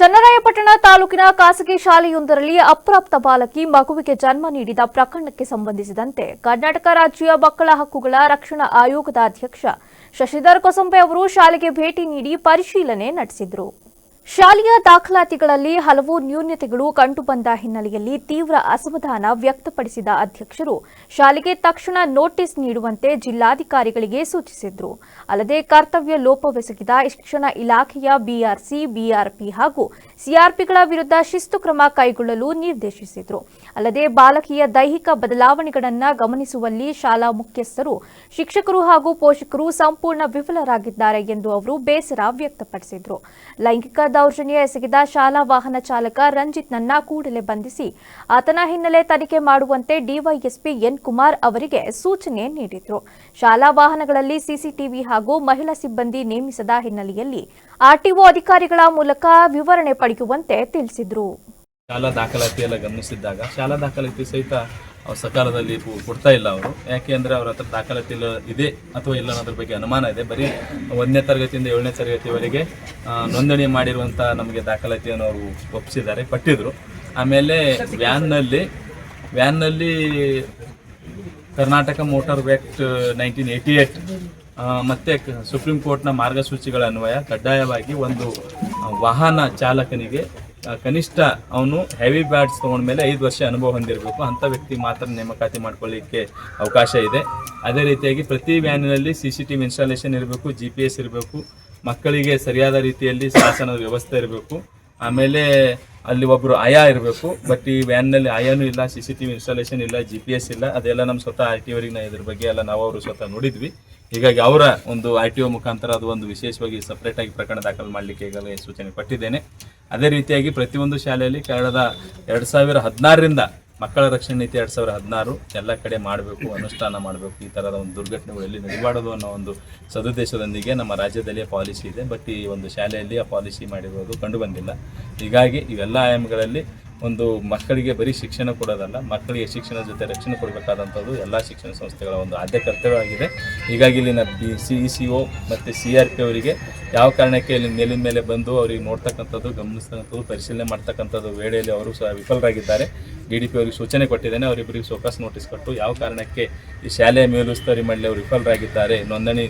ಚನ್ನರಾಯಪಟ್ಟಣ ತಾಲೂಕಿನ ಖಾಸಗಿ ಶಾಲೆಯೊಂದರಲ್ಲಿ ಅಪ್ರಾಪ್ತ ಬಾಲಕಿ ಮಗುವಿಗೆ ಜನ್ಮ ನೀಡಿದ ಪ್ರಕರಣಕ್ಕೆ ಸಂಬಂಧಿಸಿದಂತೆ ಕರ್ನಾಟಕ ರಾಜ್ಯ ಮಕ್ಕಳ ಹಕ್ಕುಗಳ ರಕ್ಷಣಾ ಆಯೋಗದ ಅಧ್ಯಕ್ಷ ಶಶಿಧರ್ ಕೊಸಂಬೆ ಅವರು ಶಾಲೆಗೆ ಭೇಟಿ ನೀಡಿ ಪರಿಶೀಲನೆ ನಡೆಸಿದರು. ಶಾಲೆಯ ದಾಖಲಾತಿಗಳಲ್ಲಿ ಹಲವು ನ್ಯೂನ್ಯತೆಗಳು ಕಂಡುಬಂದ ಹಿನ್ನೆಲೆಯಲ್ಲಿ ತೀವ್ರ ಅಸಮಾಧಾನ ವ್ಯಕ್ತಪಡಿಸಿದ ಅಧ್ಯಕ್ಷರು. ಶಾಲೆಗೆ ತಕ್ಷಣ ನೋಟಿಸ್ ನೀಡುವಂತೆ ಜಿಲ್ಲಾಧಿಕಾರಿಗಳಿಗೆ ಸೂಚಿಸಿದರು. ಅಲ್ಲದೆ ಕರ್ತವ್ಯ ಲೋಪವೆಸಗಿದ ಶಿಕ್ಷಣ ಇಲಾಖೆಯ ಬಿಆರ್ಸಿ, ಬಿಆರ್ಪಿ ಹಾಗೂ ಸಿಆರ್ಪಿಗಳ ವಿರುದ್ಧ ಶಿಸ್ತು ಕ್ರಮ ಕೈಗೊಳ್ಳಲು ನಿರ್ದೇಶಿಸಿದರು. ಅಲ್ಲದೆ ಬಾಲಕಿಯ ದೈಹಿಕ ಬದಲಾವಣೆಗಳನ್ನು ಗಮನಿಸುವಲ್ಲಿ ಶಾಲಾ ಮುಖ್ಯಸ್ಥರು, ಶಿಕ್ಷಕರು ಹಾಗೂ ಪೋಷಕರು ಸಂಪೂರ್ಣ ವಿಫಲರಾಗಿದ್ದಾರೆ ಎಂದು ಅವರು ಬೇಸರ ವ್ಯಕ್ತಪಡಿಸಿದರು. ಲೈಂಗಿಕ ದೌರ್ಜನ್ಯ ಎಸಗಿದ ಶಾಲಾ ವಾಹನ ಚಾಲಕ ರಂಜಿತ್ನನ್ನ ಕೂಡಲೇ ಬಂಧಿಸಿ, ಆತನ ಹಿನ್ನೆಲೆ ತನಿಖೆ ಮಾಡುವಂತೆ ಡಿವೈಎಸ್ಪಿ ಎನ್ ಕುಮಾರ್ ಅವರಿಗೆ ಸೂಚನೆ ನೀಡಿದರು. ಶಾಲಾ ವಾಹನಗಳಲ್ಲಿ ಸಿಸಿಟಿವಿ ಹಾಗೂ ಮಹಿಳಾ ಸಿಬ್ಬಂದಿ ನೇಮಿಸದ ಹಿನ್ನೆಲೆಯಲ್ಲಿ ಆರ್ಟಿಒ ಅಧಿಕಾರಿಗಳ ಮೂಲಕ ವಿವರಣೆ ಪಡೆಯುವಂತೆ ತಿಳಿಸಿದರು. ಶಾಲಾ ದಾಖಲಾತಿ ಎಲ್ಲ ಗಮನಿಸಿದ್ದಾಗ, ಶಾಲಾ ದಾಖಲಾತಿ ಸಹಿತ ಅವ್ರು ಸಕಾಲದಲ್ಲಿ ಕೊಡ್ತಾ ಇಲ್ಲ ಅವರು. ಯಾಕೆ ಅಂದರೆ ಅವ್ರ ಹತ್ರ ದಾಖಲಾತಿ ಇದೆ ಅಥವಾ ಇಲ್ಲ ಅನ್ನೋದ್ರ ಬಗ್ಗೆ ಅನುಮಾನ ಇದೆ. ಬರೀ ಒಂದನೇ ತರಗತಿಯಿಂದ ಏಳನೇ ತರಗತಿವರೆಗೆ ನೋಂದಣಿ ಮಾಡಿರುವಂಥ ನಮಗೆ ದಾಖಲಾತಿಯನ್ನು ಅವರು ಒಪ್ಪಿಸಿದ್ದಾರೆ ಪಟ್ಟಿದ್ರು. ಆಮೇಲೆ ವ್ಯಾನ್ನಲ್ಲಿ ವ್ಯಾನ್ನಲ್ಲಿ Karnataka motor act nineteen eighty eight ಮತ್ತೆ ಸುಪ್ರೀಂ ಕೋರ್ಟ್ನ ಮಾರ್ಗಸೂಚಿಗಳ ಅನ್ವಯ ಕಡ್ಡಾಯವಾಗಿ ಒಂದು ವಾಹನ ಚಾಲಕನಿಗೆ ಕನಿಷ್ಠ ಅವನು ಹೆವಿ ಬ್ಯಾಡ್ಸ್ ಮೇಲೆ ಐದು ವರ್ಷ ಅನುಭವ ಹೊಂದಿರಬೇಕು. ಅಂಥ ವ್ಯಕ್ತಿ ಮಾತ್ರ ನೇಮಕಾತಿ ಮಾಡ್ಕೊಳ್ಳಿಕ್ಕೆ ಅವಕಾಶ ಇದೆ. ಅದೇ ರೀತಿಯಾಗಿ ಪ್ರತಿ ವ್ಯಾನಿನಲ್ಲಿ C C T V installation ಇರಬೇಕು ಜಿ ಪಿ ಎಸ್ ಇರಬೇಕು, ಮಕ್ಕಳಿಗೆ ಸರಿಯಾದ ರೀತಿಯಲ್ಲಿ ಶಾಸನದ ವ್ಯವಸ್ಥೆ ಇರಬೇಕು. ಆಮೇಲೆ ಅಲ್ಲಿ ಒಬ್ಬರು ಆಯಾ ಇರಬೇಕು. ಬಟ್ ಈ ವ್ಯಾನ್ನಲ್ಲಿ ಆಯಾನು ಇಲ್ಲ C C T V installation ಇಲ್ಲ ಜಿ ಪಿ ಎಸ್ ಇಲ್ಲ. ಅದೆಲ್ಲ ನಮ್ಮ ಸ್ವತಃ ಆರ್ ಟಿ ಅವರಿಗೆ ಇದ್ರ ಬಗ್ಗೆ ಎಲ್ಲ ನಾವು ಅವರು ಸ್ವತಃ ನೋಡಿದ್ವಿ. ಹೀಗಾಗಿ ಅವರ ಒಂದು ಆರ್ ಟಿ ಒ ಮುಖಾಂತರ ಅದು ಒಂದು ವಿಶೇಷವಾಗಿ ಸಪ್ರೇಟಾಗಿ ಪ್ರಕರಣ ದಾಖಲು ಮಾಡಲಿಕ್ಕೆ ಈಗಾಗಲೇ ಸೂಚನೆ ಕೊಟ್ಟಿದ್ದೇನೆ. ಅದೇ ರೀತಿಯಾಗಿ ಪ್ರತಿಯೊಂದು ಶಾಲೆಯಲ್ಲಿ ಕಳೆದ ಎರಡು ಸಾವಿರ ಹದಿನಾರರಿಂದ ಮಕ್ಕಳ ರಕ್ಷಣೆ ನೀತಿ ಎರಡು ಸಾವಿರ ಹದಿನಾರು ಎಲ್ಲ ಕಡೆ ಮಾಡಬೇಕು, ಅನುಷ್ಠಾನ ಮಾಡಬೇಕು, ಈ ಥರದ ಒಂದು ದುರ್ಘಟನೆಗಳು ಎಲ್ಲಿ ನಡೆಯಬಾರದು ಅನ್ನೋ ಒಂದು ಸದುದ್ದೇಶದೊಂದಿಗೆ ನಮ್ಮ ರಾಜ್ಯದಲ್ಲಿ ಪಾಲಿಸಿ ಇದೆ. ಬಟ್ ಈ ಒಂದು ಶಾಲೆಯಲ್ಲಿ ಆ ಪಾಲಿಸಿ ಮಾಡಿರೋದು ಕಂಡುಬಂದಿಲ್ಲ ಹೀಗಾಗಿ ಇವೆಲ್ಲ ಆಯಾಮಗಳಲ್ಲಿ ಒಂದು ಮಕ್ಕಳಿಗೆ ಬರೀ ಶಿಕ್ಷಣ ಕೊಡೋದಲ್ಲ, ಮಕ್ಕಳಿಗೆ ಶಿಕ್ಷಣ ಜೊತೆ ರಕ್ಷಣೆ ಕೊಡಬೇಕಾದಂಥದ್ದು ಎಲ್ಲ ಶಿಕ್ಷಣ ಸಂಸ್ಥೆಗಳ ಒಂದು ಆದ್ಯ ಕರ್ತವ್ಯವಾಗಿದೆ. ಹೀಗಾಗಿ ಇಲ್ಲಿನ B C E C O ಮತ್ತು ಸಿ ಆರ್ ಪಿ ಅವರಿಗೆ ಯಾವ ಕಾರಣಕ್ಕೆ ಇಲ್ಲಿ ಮೇಲಿನ ಮೇಲೆ ಬಂದು ಅವರಿಗೆ ನೋಡ್ತಕ್ಕಂಥದ್ದು, ಗಮನಿಸ್ತಕ್ಕಂಥದ್ದು, ಪರಿಶೀಲನೆ ಮಾಡ್ತಕ್ಕಂಥದ್ದು ವೇಳೆಯಲ್ಲಿ ಅವರು ಸಹ ವಿಫಲರಾಗಿದ್ದಾರೆ. ಡಿ ಡಿ ಪಿ ಅವರಿಗೆ ಸೂಚನೆ ಕೊಟ್ಟಿದ್ದೇನೆ, ಅವರಿಬ್ಬರಿಗೆ ಸೋಕಸ್ ನೋಟಿಸ್ ಕೊಟ್ಟು ಯಾವ ಕಾರಣಕ್ಕೆ ಈ ಶಾಲೆಯ ಮೇಲುಸ್ತುವಾರಿ ಮಾಡಲಿ, ಅವರು ವಿಫಲರಾಗಿದ್ದಾರೆ, ನೋಂದಣಿ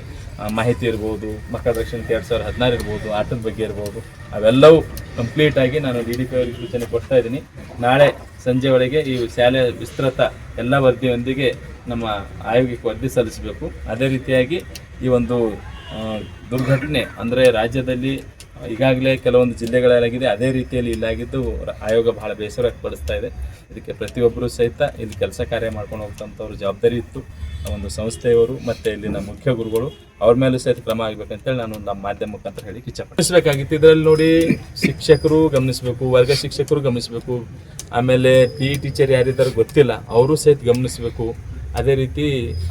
ಮಾಹಿತಿ ಇರ್ಬೋದು ಮಕ್ಕಳ ರಕ್ಷಣೆ ಎರಡು ಸಾವಿರದ ಹದಿನಾರು ಇರ್ಬೋದು, ಆಟದ ಬಗ್ಗೆ ಇರ್ಬೋದು, ಅವೆಲ್ಲವೂ ಕಂಪ್ಲೀಟ್ ಆಗಿ ನಾನು ಡಿ ಡಿ ಪಿ ಅವರಿಗೆ ಸೂಚನೆ ಕೊಡ್ತಾ ಇದ್ದೀನಿ. ನಾಳೆ ಸಂಜೆ ಒಳಗೆ ಈ ಶಾಲೆಯ ವಿಸ್ತೃತ ಎಲ್ಲ ವರದಿಯೊಂದಿಗೆ ನಮ್ಮ ಆಯೋಗಕ್ಕೆ ವರದಿ ಸಲ್ಲಿಸಬೇಕು. ಅದೇ ರೀತಿಯಾಗಿ ಈ ಒಂದು ದುರ್ಘಟನೆ ಅಂದರೆ ರಾಜ್ಯದಲ್ಲಿ ಈಗಾಗಲೇ ಕೆಲವೊಂದು ಜಿಲ್ಲೆಗಳಲ್ಲಾಗಿದೆ ಅದೇ ರೀತಿಯಲ್ಲಿ ಇಲ್ಲಾಗಿದ್ದು ಆಯೋಗ ಬಹಳ ಬೇಸರ ವ್ಯಕ್ತಪಡಿಸ್ತಾ ಇದೆ. ಇದಕ್ಕೆ ಪ್ರತಿಯೊಬ್ಬರು ಸಹಿತ ಇಲ್ಲಿ ಕೆಲಸ ಕಾರ್ಯ ಮಾಡ್ಕೊಂಡು ಹೋಗ್ತಂಥವ್ರ ಜವಾಬ್ದಾರಿ ಇತ್ತು. ಒಂದು ಸಂಸ್ಥೆಯವರು ಮತ್ತು ಇಲ್ಲಿನ ಮುಖ್ಯ ಗುರುಗಳು ಅವ್ರ ಮೇಲೂ ಸಹಿತ ಕ್ರಮ ಆಗಬೇಕಂತೇಳಿ ನಾನು ನಮ್ಮ ಮಾಧ್ಯಮ ಮುಖಾಂತರ ಹೇಳಿ ಇಚ್ಛಪಡಿಸಬೇಕಾಗಿತ್ತು ಇದರಲ್ಲಿ ನೋಡಿ ಶಿಕ್ಷಕರು ಗಮನಿಸಬೇಕು, ವರ್ಗ ಶಿಕ್ಷಕರು ಗಮನಿಸಬೇಕು. ಆಮೇಲೆ ಪಿ ಟೀಚರ್ ಯಾರಿದ್ದಾರೆ ಗೊತ್ತಿಲ್ಲ, ಅವರು ಸಹಿತ ಗಮನಿಸಬೇಕು. ಅದೇ ರೀತಿ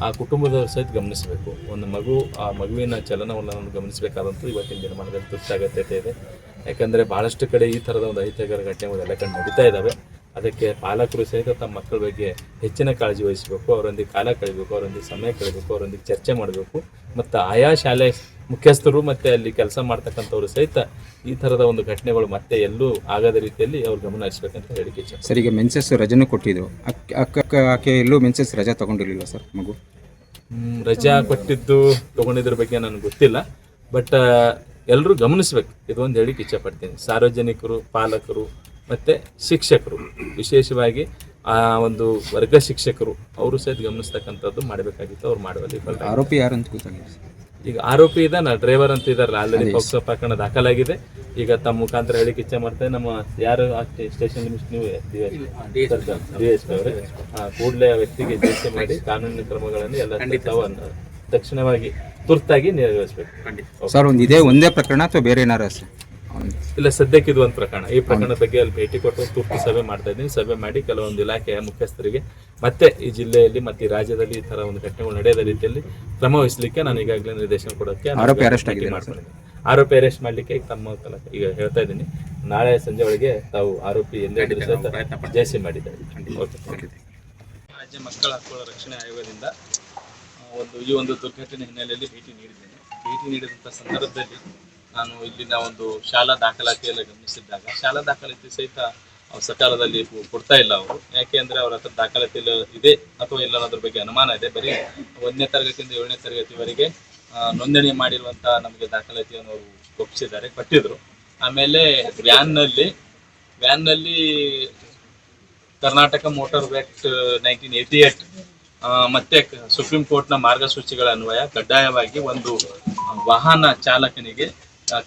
ಆ ಕುಟುಂಬದವ್ರ ಸಹಿತ ಗಮನಿಸಬೇಕು. ಒಂದು ಮಗು, ಆ ಮಗುವಿನ ಚಲನವಲನವನ್ನು ಗಮನಿಸಬೇಕಾದಂತೂ ಇವತ್ತಿನ ದಿನಮಾನದಲ್ಲಿ ತುರ್ತು ಅಗತ್ಯತೆ ಇದೆ. ಯಾಕಂದರೆ ಭಾಳಷ್ಟು ಕಡೆ ಈ ಥರದ ಒಂದು ಅಹಿತಕರ ಘಟನೆಗಳು ಎಲ್ಲ ಕಡೆ ನಡೀತಾ ಇದ್ದಾವೆ ಅದಕ್ಕೆ ಪಾಲಕರು ಸಹಿತ ತಮ್ಮ ಮಕ್ಕಳ ಬಗ್ಗೆ ಹೆಚ್ಚಿನ ಕಾಳಜಿ ವಹಿಸಬೇಕು. ಅವರೊಂದಿಗೆ ಕಾಲ ಕಳಿಬೇಕು ಅವರೊಂದಿಗೆ ಸಮಯ ಕಳಿಬೇಕು ಅವರೊಂದಿಗೆ ಚರ್ಚೆ ಮಾಡಬೇಕು. ಮತ್ತು ಆಯಾ ಶಾಲೆ ಮುಖ್ಯಸ್ಥರು ಮತ್ತೆ ಅಲ್ಲಿ ಕೆಲಸ ಮಾಡ್ತಕ್ಕಂಥವ್ರು ಸಹಿತ ಈ ಥರದ ಒಂದು ಘಟನೆಗಳು ಮತ್ತೆ ಎಲ್ಲೂ ಆಗದ ರೀತಿಯಲ್ಲಿ ಅವ್ರು ಗಮನ ಹರಿಸ್ಬೇಕಂತ ಹೇಳಿಕೆ ಇಚ್ಛೆ ಸರ್ ಈಗ ಮೆನ್ಸಸ್ ರಜೆನೂ ಕೊಟ್ಟಿದ್ರು. ಅಕ್ಕ ಅಕ್ಕ ಆಕೆ ಎಲ್ಲೂ ಮೆನ್ಸಸ್ ರಜಾ ತಗೊಂಡಿರ್ಲಿಲ್ಲ ಸರ್ ಮಗು? ಹ್ಮ್, ರಜಾ ಕೊಟ್ಟಿದ್ದು ತಗೊಂಡಿದ್ರ ಬಗ್ಗೆ ನನಗೆ ಗೊತ್ತಿಲ್ಲ. ಬಟ್ ಎಲ್ಲರೂ ಗಮನಿಸ್ಬೇಕು. ಇದೊಂದು ಹೇಳಿಕ್ಕೆ ಇಚ್ಛಪಡ್ತೀನಿ ಸಾರ್ವಜನಿಕರು ಪಾಲಕರು ಮತ್ತು ಶಿಕ್ಷಕರು. ವಿಶೇಷವಾಗಿ ಆ ಒಂದು ವರ್ಗ ಶಿಕ್ಷಕರು ಅವರು ಸಹಿತ ಗಮನಿಸ್ತಕ್ಕಂಥದ್ದು ಮಾಡಬೇಕಾಗಿತ್ತು. ಅವ್ರು ಮಾಡುವಲ್ಲಿ. ಆರೋಪಿ ಯಾರು ಅಂತ ಗೊತ್ತಾಗಿದೆ ಈಗ ಆರೋಪಿ ಇದ್ದಾನ ಡ್ರೈವರ್ ಅಂತ ಇದಾರಲ್ಲ ಆಲ್ರೆಡಿ ಪೋಕ್ಸೋ ಪ್ರಕರಣ ದಾಖಲಾಗಿದೆ. ಈಗ ತಮ್ಮ ಮುಖಾಂತರ ಹೇಳಿಕೆ ಇಚ್ಛೆ ಮಾಡ್ತೇವೆ ನಮ್ಮ ಯಾರು ಸ್ಟೇಷನ್ ನೀವು ಅವರೇ ಕೂಡಲೇ ಆ ವ್ಯಕ್ತಿಗೆ ಚರ್ಚೆ ಮಾಡಿ ಕಾನೂನಿನ ಕ್ರಮಗಳನ್ನು ಎಲ್ಲ ತಕ್ಷಣವಾಗಿ ತುರ್ತಾಗಿ ನಿರ್ವಹಿಸಬೇಕು. ಸರ್ ಒಂದು ಇದೇ ಒಂದೇ ಪ್ರಕರಣ ಅಥವಾ ಬೇರೆ ಏನಾರ ಸರ್? ಇಲ್ಲ ಸದ್ಯಕ್ಕೆ ಇದು ಒಂದು ಪ್ರಕರಣ. ಈ ಪ್ರಕರಣದ ಬಗ್ಗೆ ಅಲ್ಲಿ ಭೇಟಿ ಕೊಟ್ಟು ತುರ್ತು ಸಭೆ ಮಾಡ್ತಾ ಇದ್ದೀನಿ. ಸಭೆ ಮಾಡಿ ಕೆಲವೊಂದು ಇಲಾಖೆಯ ಮುಖ್ಯಸ್ಥರಿಗೆ ಮತ್ತೆ ಈ ಜಿಲ್ಲೆಯಲ್ಲಿ ಮತ್ತೆ ಈ ರಾಜ್ಯದಲ್ಲಿ ಈ ತರ ಒಂದು ಘಟನೆಗಳು ನಡೆಯದ ರೀತಿಯಲ್ಲಿ ಕ್ರಮ ವಹಿಸಲಿಕ್ಕೆ ನಾನು ಈಗಾಗಲೇ ನಿರ್ದೇಶನ ಕೊಡೋಕ್ಕೆ ಆರೋಪಿ ಅರೆಸ್ಟ್ ಮಾಡ್ಕೊಂಡಿದ್ದೀನಿ. ಆರೋಪಿ ಅರೆಸ್ಟ್ ಮಾಡ್ಲಿಕ್ಕೆ ತಮ್ಮ ಕಲ- ಈಗ ಹೇಳ್ತಾ ಇದ್ದೀನಿ. ನಾಳೆ ಸಂಜೆ ಒಳಗೆ ತಾವು ಆರೋಪಿ ಎಲ್ಲೇ ಜಯಸಿ ಜೈಸಿ ಮಾಡಿದ್ದಾರೆ. ಓಕೆ. ರಾಜ್ಯ ಮಕ್ಕಳ ಹಕ್ಕುಗಳ ರಕ್ಷಣೆ ಆಯೋಗದಿಂದ ಒಂದು ಈ ಒಂದು ದುರ್ಘಟನೆ ಹಿನ್ನೆಲೆಯಲ್ಲಿ ಭೇಟಿ ನೀಡಿದ್ದೇನೆ. ಭೇಟಿ ನೀಡಿದಂಥ ಸಂದರ್ಭದಲ್ಲಿ ನಾನು ಇಲ್ಲಿನ ಒಂದು ಶಾಲಾ ದಾಖಲಾತಿಯೆಲ್ಲ ಗಮನಿಸಿದ್ದಾಗ, ಶಾಲಾ ದಾಖಲಾತಿ ಸಹಿತ ಸಕಾಲದಲ್ಲಿ ಕೊಡ್ತಾ ಇಲ್ಲ ಅವರು. ಯಾಕೆ ಅಂದ್ರೆ ಅವ್ರ ಹತ್ರ ದಾಖಲಾತಿ ಇದೆ ಅಥವಾ ಇಲ್ಲ ಅನ್ನೋದ್ರ ಬಗ್ಗೆ ಅನುಮಾನ ಇದೆ. ಬರೀ ಒಂದನೇ ತರಗತಿಯಿಂದ ಏಳನೇ ತರಗತಿವರೆಗೆ ನೋಂದಣಿ ಮಾಡಿರುವಂತ ನಮಗೆ ದಾಖಲಾತಿಯನ್ನು ಅವರು ಒಪ್ಪಿಸಿದ್ದಾರೆ, ಕೊಟ್ಟಿದ್ರು. ಆಮೇಲೆ ವ್ಯಾನ್ನಲ್ಲಿ ವ್ಯಾನ್ನಲ್ಲಿ Karnataka motor act nineteen eighty eight ಮತ್ತೆ ಸುಪ್ರೀಂ ಕೋರ್ಟ್ನ ಮಾರ್ಗಸೂಚಿಗಳ ಅನ್ವಯ ಕಡ್ಡಾಯವಾಗಿ ಒಂದು ವಾಹನ ಚಾಲಕನಿಗೆ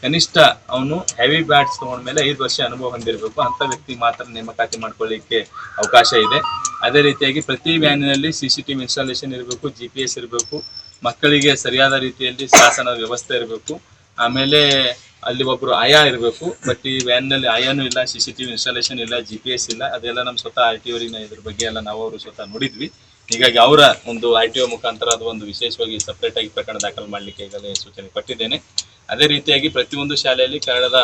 ಕನಿಷ್ಠ ಅವನು ಹೆವಿ ಬ್ಯಾಟ್ಸ್ ತಗೊಂಡ್ಮೇಲೆ ಐದು ವರ್ಷ ಅನುಭವ ಹೊಂದಿರಬೇಕು ಅಂತ ವ್ಯಕ್ತಿ ಮಾತ್ರ ನೇಮಕಾತಿ ಮಾಡ್ಕೊಳ್ಳಿಕ್ಕೆ ಅವಕಾಶ ಇದೆ. ಅದೇ ರೀತಿಯಾಗಿ ಪ್ರತಿ ವ್ಯಾನಿನಲ್ಲಿ ಸಿ ಸಿ ಟಿವಿ ಇನ್ಸ್ಟಾಲೇಷನ್ ಇರಬೇಕು ಜಿ ಪಿ ಎಸ್ ಇರಬೇಕು, ಮಕ್ಕಳಿಗೆ ಸರಿಯಾದ ರೀತಿಯಲ್ಲಿ ಶಾಸನ ವ್ಯವಸ್ಥೆ ಇರಬೇಕು. ಆಮೇಲೆ ಅಲ್ಲಿ ಒಬ್ಬರು ಆಯಾ ಇರಬೇಕು, ಬಟ್ ಈ ವ್ಯಾನ್ನಲ್ಲಿ ಆಯಾನು ಇಲ್ಲ ಸಿ ಸಿ ಟಿವಿ ಇನ್ಸ್ಟಾಲೇಷನ್ ಇಲ್ಲ ಜಿ ಪಿ ಎಸ್ ಇಲ್ಲ, ಅದೆಲ್ಲ ನಮ್ಮ ಸ್ವತಃ ಆರ್ ಟಿ ಇದ್ರ ಬಗ್ಗೆ ಎಲ್ಲ ನಾವು ಅವರು ಸ್ವತಃ ನೋಡಿದ್ವಿ. ಹೀಗಾಗಿ ಅವರ ಒಂದು ಆರ್ ಟಿ ಒ ಮುಖಾಂತರ ಅದು ಒಂದು ವಿಶೇಷವಾಗಿ ಸಪ್ರೇಟ್ ಆಗಿ ಪ್ರಕರಣ ದಾಖಲು ಮಾಡಲಿಕ್ಕೆ ಈಗಲೇ ಸೂಚನೆ ಕೊಟ್ಟಿದ್ದೇನೆ. ಅದೇ ರೀತಿಯಾಗಿ ಪ್ರತಿಯೊಂದು ಶಾಲೆಯಲ್ಲಿ ಕಳೆದ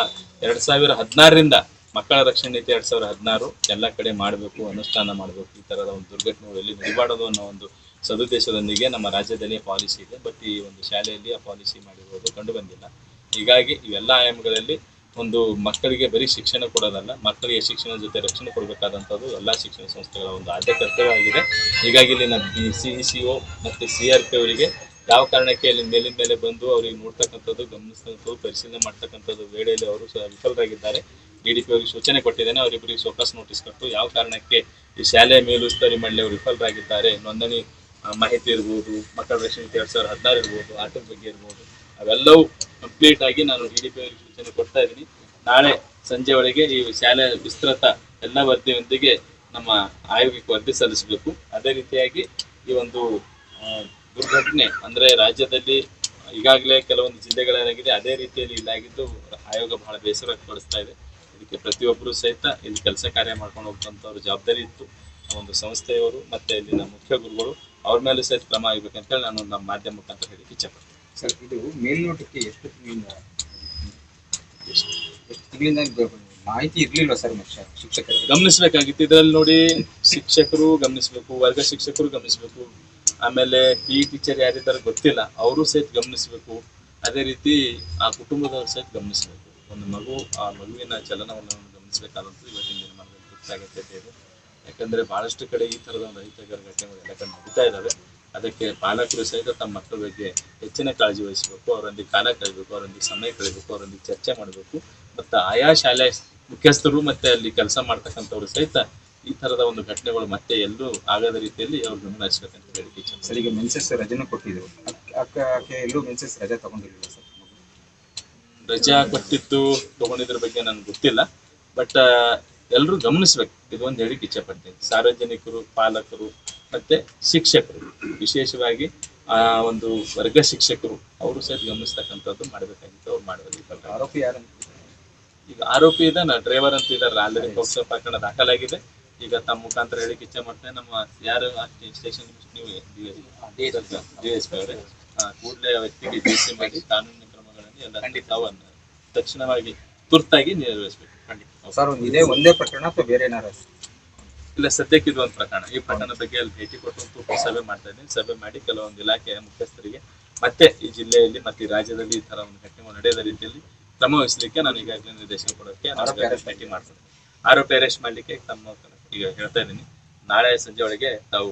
ಎರಡ್ ಸಾವಿರ ಹದಿನಾರರಿಂದ ಮಕ್ಕಳ ರಕ್ಷಣೆ ನೀತಿ ಎರಡ್ ಸಾವಿರ ಹದಿನಾರು ಎಲ್ಲ ಕಡೆ ಮಾಡಬೇಕು, ಅನುಷ್ಠಾನ ಮಾಡಬೇಕು, ಈ ತರದ ಒಂದು ದುರ್ಘಟನೆಗಳು ಎಲ್ಲಿ ನಡಿಬಾರದು ಅನ್ನೋ ಒಂದು ಸದುದ್ದೇಶದೊಂದಿಗೆ ನಮ್ಮ ರಾಜ್ಯದಲ್ಲಿ ಪಾಲಿಸಿ ಇದೆ. ಬಟ್ ಈ ಒಂದು ಶಾಲೆಯಲ್ಲಿ ಆ ಪಾಲಿಸಿ ಮಾಡಿರುವುದು ಕಂಡು ಬಂದಿಲ್ಲ. ಹೀಗಾಗಿ ಇವೆಲ್ಲ ಆಯಾಮಗಳಲ್ಲಿ ಒಂದು ಮಕ್ಕಳಿಗೆ ಬರೀ ಶಿಕ್ಷಣ ಕೊಡೋದಲ್ಲ, ಮಕ್ಕಳಿಗೆ ಶಿಕ್ಷಣ ಜೊತೆ ರಕ್ಷಣೆ ಕೊಡಬೇಕಾದಂಥದ್ದು ಎಲ್ಲ ಶಿಕ್ಷಣ ಸಂಸ್ಥೆಗಳ ಒಂದು ಆದ್ಯ ಕರ್ತವ್ಯವಾಗಿದೆ. ಹೀಗಾಗಿ ಇಲ್ಲಿನ ಸಿ ಸಿ ಒ ಮತ್ತು ಸಿ ಆರ್ ಪಿ ಅವರಿಗೆ ಯಾವ ಕಾರಣಕ್ಕೆ ಅಲ್ಲಿ ಮೇಲಿನ ಮೇಲೆ ಬಂದು ಅವರಿಗೆ ನೋಡ್ತಕ್ಕಂಥದ್ದು, ಗಮನಿಸ್ತಕ್ಕಂಥದ್ದು, ಪರಿಶೀಲನೆ ಮಾಡ್ತಕ್ಕಂಥದ್ದು ವೇಳೆಯಲ್ಲಿ ಅವರು ಸಹ ವಿಫಲರಾಗಿದ್ದಾರೆ. ಡಿ ಡಿ ಪಿ ಅವರಿಗೆ ಸೂಚನೆ ಕೊಟ್ಟಿದ್ದೇನೆ, ಅವರಿಬ್ಬರಿಗೆ ಸೋಕಸ್ ನೋಟಿಸ್ ಕೊಟ್ಟು ಯಾವ ಕಾರಣಕ್ಕೆ ಈ ಶಾಲೆಯ ಮೇಲುಸ್ತುವಾರಿ ಮಾಡಲಿ ಅವರು ವಿಫಲರಾಗಿದ್ದಾರೆ, ನೋಂದಣಿ ಮಾಹಿತಿ ಇರ್ಬೋದು, ಮಕ್ಕಳ ರಕ್ಷಣೆ ಎರಡು ಸಾವಿರದ ಹದಿನಾರು ಇರ್ಬೋದು, ಆಟದ ಬಗ್ಗೆ ಇರ್ಬೋದು, ಅವೆಲ್ಲವೂ ಕಂಪ್ಲೀಟ್ ಆಗಿ ನಾನು ಡಿ ಡಿ ಪಿ ಅವರಿಗೆ ಸೂಚನೆ ಕೊಡ್ತಾ ಇದ್ದೀನಿ. ನಾಳೆ ಸಂಜೆ ಒಳಗೆ ಈ ಶಾಲೆ ವಿಸ್ತೃತ ಎಲ್ಲ ವರದಿಯೊಂದಿಗೆ ನಮ್ಮ ಆಯೋಗಕ್ಕೆ ವರದಿ ಸಲ್ಲಿಸಬೇಕು. ಅದೇ ರೀತಿಯಾಗಿ ಈ ಒಂದು ದುರ್ಘಟನೆ ಅಂದ್ರೆ ರಾಜ್ಯದಲ್ಲಿ ಈಗಾಗಲೇ ಕೆಲವೊಂದು ಜಿಲ್ಲೆಗಳಾಗಿದೆ, ಅದೇ ರೀತಿಯಲ್ಲಿ ಇಲ್ಲಾಗಿದ್ದು ಆಯೋಗ ಬಹಳ ಬೇಸರ ಪಡಿಸ್ತಾ ಇದೆ. ಇದಕ್ಕೆ ಪ್ರತಿಯೊಬ್ಬರು ಸಹಿತ ಇಲ್ಲಿ ಕೆಲಸ ಕಾರ್ಯ ಮಾಡ್ಕೊಂಡು ಹೋಗ್ತಂಥವ್ರ ಜವಾಬ್ದಾರಿ ಇತ್ತು. ಒಂದು ಸಂಸ್ಥೆಯವರು ಮತ್ತೆ ಇಲ್ಲಿನ ಮುಖ್ಯ ಗುರುಗಳು ಅವ್ರ ಮೇಲೆ ಸಹಿತ ಕ್ರಮ ಆಗ್ಬೇಕಂತೇಳಿ ನಾನು ನಮ್ಮ ಮಾಧ್ಯಮ ಮುಖಾಂತರ ಹೇಳಿಕ್ಕೆ ಇಚ್ಛೆಪಡ್ತೀನಿ ಸರ್, ಇದು ಮೇಲ್ನೋಟಕ್ಕೆ ಎಷ್ಟು ಮಾಹಿತಿ ಇರಲಿಲ್ಲ ಸರ್ ಶಿಕ್ಷಕರು ಗಮನಿಸಬೇಕಾಗಿತ್ತು. ಇದರಲ್ಲಿ ನೋಡಿ ಶಿಕ್ಷಕರು ಗಮನಿಸಬೇಕು, ವರ್ಗ ಶಿಕ್ಷಕರು ಗಮನಿಸಬೇಕು. ಆಮೇಲೆ ಪಿ ಟೀಚರ್ ಯಾರಿದ್ದಾರೆ ಗೊತ್ತಿಲ್ಲ, ಅವರು ಸಹಿತ ಗಮನಿಸಬೇಕು. ಅದೇ ರೀತಿ ಆ ಕುಟುಂಬದವರು ಸಹಿತ ಗಮನಿಸಬೇಕು. ಒಂದು ಮಗು, ಆ ಮಗುವಿನ ಚಲನವನ್ನು ಗಮನಿಸಬೇಕಾದಂಥದ್ದು ಇವತ್ತಿನ ದಿನಮಾನದಲ್ಲಿ ಇದೆ ಯಾಕಂದ್ರೆ ಬಹಳಷ್ಟು ಕಡೆ ಈ ತರದ ಒಂದು ಅಹಿತಕರ ಘಟನೆಗಳು ಎಲ್ಲ ನಡೀತಾ ಇದ್ದಾವೆ. ಅದಕ್ಕೆ ಪಾಲಕರು ಸಹಿತ ತಮ್ಮ ಮಕ್ಕಳ ಬಗ್ಗೆ ಹೆಚ್ಚಿನ ಕಾಳಜಿ ವಹಿಸಬೇಕು ಅವರೊಂದಿಗೆ ಕಾಲ ಕಳೆಯಬೇಕು ಅವರೊಂದಿಗೆ ಸಮಯ ಕಳೆಯಬೇಕು ಅವರೊಂದಿಗೆ ಚರ್ಚೆ ಮಾಡಬೇಕು. ಮತ್ತು ಆಯಾ ಶಾಲೆ ಮುಖ್ಯಸ್ಥರು ಮತ್ತೆ ಅಲ್ಲಿ ಕೆಲಸ ಮಾಡ್ತಕ್ಕಂಥವ್ರು ಸಹಿತ ಈ ತರದ ಒಂದು ಘಟನೆಗಳು ಮತ್ತೆ ಎಲ್ಲೂ ಆಗದ ರೀತಿಯಲ್ಲಿ ಅವ್ರು ಗಮನ ಹರಿಸ್ಬೇಕಂತ ಹೇಳಿ ಸರ್ ಈಗ ಮೆನ್ಸಸ್ ರಜೆನೂ ಕೊಟ್ಟಿದ್ರು. ಎಲ್ಲೂ ಮೆನ್ಸಸ್ ರಜೆ ತಗೊಂಡಿರಲಿಲ್ಲ ಸರ್? ರಜಾ ಕೊಟ್ಟಿದ್ದು ತಗೊಂಡಿದ್ರ ಬಗ್ಗೆ ನನಗೆ ಗೊತ್ತಿಲ್ಲ. ಬಟ್ ಎಲ್ಲರೂ ಗಮನಿಸ್ಬೇಕು. ಇದು ಒಂದು ಹೇಳಿಕ್ಕೆ ಇಚ್ಛೆ ಪಡ್ತೀನಿ. ಸಾರ್ವಜನಿಕರು ಪಾಲಕರು ಮತ್ತೆ ಶಿಕ್ಷಕರು ವಿಶೇಷವಾಗಿ ಆ ಒಂದು ವರ್ಗ ಶಿಕ್ಷಕರು ಅವರು ಸಹ ಗಮನಿಸ್ತಕ್ಕಂಥದ್ದು ಮಾಡಬೇಕಾಗಿತ್ತು ಅವ್ರು ಮಾಡೋದು ಆರೋಪಿ ಯಾರು ಈಗ ಆರೋಪಿ ಇದ್ದಾನ ಡ್ರೈವರ್ ಅಂತ ಇದಾರೆ ಆಲ್ರೆಡಿ ಪೋಕ್ಸೋ ಪ್ರಕರಣ ದಾಖಲಾಗಿದೆ. ಈಗ ತಮ್ಮ ಮುಖಾಂತರ ಹೇಳಿಕ್ಕೆ ಇಚ್ಛೆ ಮಾಡ್ತೇನೆ ನಮ್ಮ ಯಾರು ಸ್ಟೇಷನ್ ನೀವು ಡಿ ಎಸ್ ಪಿ ಅವರೇ ಕೂಡಲೇ ವ್ಯಕ್ತಿಗೆ ಜಿ ಸಿ ಮಾಡಿ ಕಾನೂನಿನ ಕ್ರಮಗಳನ್ನು ಎಲ್ಲ ಖಂಡಿತ. ತಕ್ಷಣವಾಗಿ ತುರ್ತಾಗಿ ನಿರ್ವಹಿಸಬೇಕು ಖಂಡಿತ. ಸರ್ ಇದೇ ಒಂದೇ ಪ್ರಕರಣ ಅಥವಾ ಬೇರೆ ಏನಾರು ಇಲ್ಲ ಸದ್ಯಕ್ಕೆ ಇದು ಒಂದು ಪ್ರಕರಣ. ಈ ಪ್ರಕರಣ ಬಗ್ಗೆ ಅಲ್ಲಿ ಭೇಟಿ ಕೊಟ್ಟು ಸಭೆ ಮಾಡ್ತಾ ಇದ್ದೀನಿ. ಸಭೆ ಮಾಡಿ ಕೆಲವೊಂದು ಇಲಾಖೆಯ ಮುಖ್ಯಸ್ಥರಿಗೆ ಮತ್ತೆ ಈ ಜಿಲ್ಲೆಯಲ್ಲಿ ಮತ್ತೆ ಈ ರಾಜ್ಯದಲ್ಲಿ ಈ ತರ ಒಂದು ಘಟನೆ ನಡೆಯದ ರೀತಿಯಲ್ಲಿ ಕ್ರಮ ವಹಿಸಲಿಕ್ಕೆ ನಾನು ಈಗಾಗಲೇ ನಿರ್ದೇಶನ ಕೊಡೋಕೆ ನಾನು ಭೇಟಿ ಮಾಡ್ತೇನೆ. ಆರೋಪಿ ಅರೆಸ್ಟ್ ಮಾಡ್ಲಿಕ್ಕೆ ತಮ್ಮ ಈಗ ಹೇಳ್ತಾ ಇದ್ದೀನಿ. ನಾಳೆ ಸಂಜೆ ಒಳಗೆ ತಾವು